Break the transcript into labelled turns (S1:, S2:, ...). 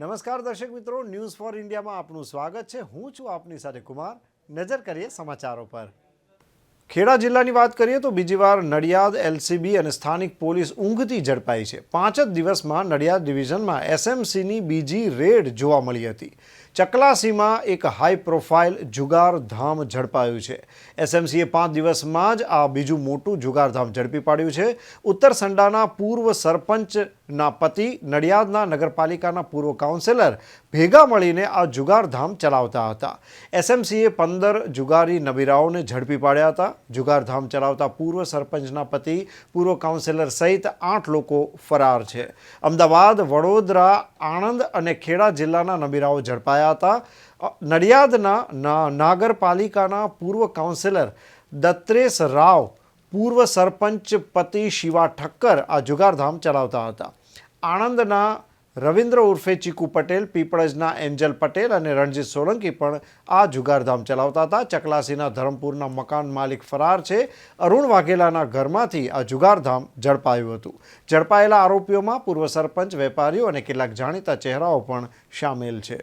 S1: નમસ્કાર દર્શક મિત્રો ન્યૂઝ ફોર ઇન્ડિયામાં આપનું સ્વાગત છે. હું છું આપની સાથે કુમાર. નજર કરીએ સમાચારો પર. ખેડા જિલ્લાની વાત કરીએ તો બીજી વાર નડિયાદ એલસીબી અને સ્થાનિક પોલીસ ઊંઘથી ઝડપાઈ છે. પાંચ જ દિવસમાં નડિયાદ ડિવિઝનમાં એસએમસીની બીજી રેડ જોવા મળી હતી. ચકલાસીમાં એક હાઈ પ્રોફાઇલ જુગાર ધામ ઝડપાયું છે. એસએમસીએ પાંચ દિવસમાં જ આ બીજું મોટું જુગારધામ ઝડપી પાડ્યું છે. ઉત્તર સંડાના પૂર્વ સરપંચના પતિ, નડિયાદના નગરપાલિકાના પૂર્વ કાઉન્સિલર ભેગા મળીને આ જુગારધામ ચલાવતા હતા. એસએમસીએ પંદર જુગારી નબીરાઓને ઝડપી પાડ્યા હતા. જુગારધામ ચલાવતા પૂર્વ સરપંચના પતિ, પૂર્વ કાઉન્સિલર સહિત આઠ લોકો ફરાર છે. અમદાવાદ, વડોદરા, આણંદ અને ખેડા જિલ્લાના નબીરાઓ ઝડપાયા હતા. નડિયાદના નાગરપાલિકાના પૂર્વ કાઉન્સિલર દત્રેશ રાવ, પૂર્વ સરપંચ પતિ શિવા ઠક્કર આ જુગારધામ ચલાવતા હતા. આણંદના રવિન્દ્ર ઉર્ફે ચીકુ પટેલ, પીપળજના એન્જલ પટેલ અને રણજીત સોલંકી પણ આ જુગારધામ ચલાવતા હતા. ચકલાસીના ધરમપુરના મકાન માલિક ફરાર છે. અરુણ વાઘેલાના ઘરમાંથી આ જુગારધામ ઝડપાયું હતું. ઝડપાયેલા આરોપીઓમાં પૂર્વ સરપંચ, વેપારીઓ અને કેટલાક જાણીતા ચહેરાઓ પણ સામેલ છે.